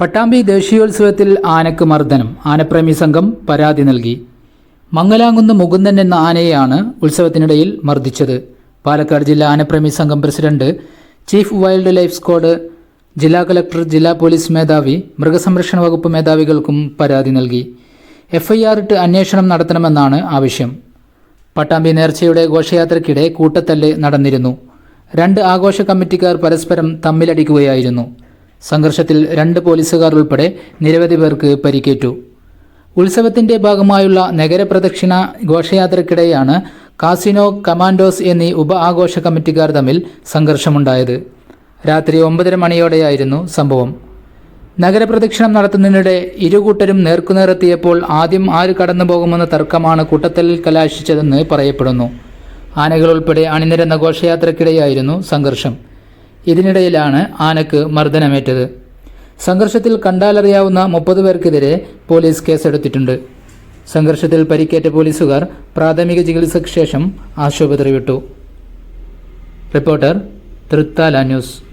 പട്ടാമ്പി ദേശീയോത്സവത്തിൽ ആനക്ക് മർദ്ദനം. ആനപ്രേമി സംഘം പരാതി നൽകി. മംഗലാങ്കുന്ന് മുകുന്ദൻ എന്ന ആനയെയാണ് ഉത്സവത്തിനിടയിൽ മർദ്ദിച്ചത്. പാലക്കാട് ജില്ലാ ആനപ്രേമി സംഘം president chief wild life squad ജില്ലാ കളക്ടർ ജില്ലാ പോലീസ് മേധാവി മൃഗസംരക്ഷണ വകുപ്പ് മേധാവികൾക്കും പരാതി നൽകി. എഫ്ഐആർ ഇട്ട് അന്വേഷണം നടത്തണമെന്നാണ് ആവശ്യം. പട്ടാമ്പി നേർച്ചയുടെ ഘോഷയാത്രയ്ക്കിടെ കൂട്ടത്തല്ല് നടന്നിരുന്നു. രണ്ട് ആഘോഷ കമ്മിറ്റിക്കാർ പരസ്പരം തമ്മിലടിക്കുകയായിരുന്നു. സംഘർഷത്തിൽ രണ്ട് പോലീസുകാർ ഉൾപ്പെടെ നിരവധി പേർക്ക് പരിക്കേറ്റു. ഉത്സവത്തിന്റെ ഭാഗമായുള്ള നഗരപ്രദക്ഷിണ ഘോഷയാത്രക്കിടെയാണ് കാസിനോ കമാൻഡോസ് എന്നീ ഉപ ആഘോഷ കമ്മിറ്റിക്കാർ തമ്മിൽ സംഘർഷമുണ്ടായത്. രാത്രി ഒമ്പതര മണിയോടെയായിരുന്നു സംഭവം. നഗരപ്രദക്ഷിണം നടത്തുന്നതിനിടെ ഇരുകൂട്ടരും നേർക്കുനേറെത്തിയപ്പോൾ ആദ്യം ആര് കടന്നു പോകുമെന്ന തർക്കമാണ് കൂട്ടത്തലിൽ കലാശിച്ചതെന്ന് പറയപ്പെടുന്നു. ആനകൾ ഉൾപ്പെടെ അണിനിരന്ന ഘോഷയാത്രക്കിടെയായിരുന്നു സംഘർഷം. ഇതിനിടയിലാണ് ആനക്ക് മർദ്ദനമേറ്റത്. സംഘർഷത്തിൽ കണ്ടാലറിയാവുന്ന മുപ്പത് പേർക്കെതിരെ പോലീസ് കേസെടുത്തിട്ടുണ്ട്. സംഘർഷത്തിൽ പരിക്കേറ്റ പോലീസുകാർ പ്രാഥമിക ചികിത്സയ്ക്ക് ശേഷം ആശുപത്രി വിട്ടു. Reporter Thrithala news.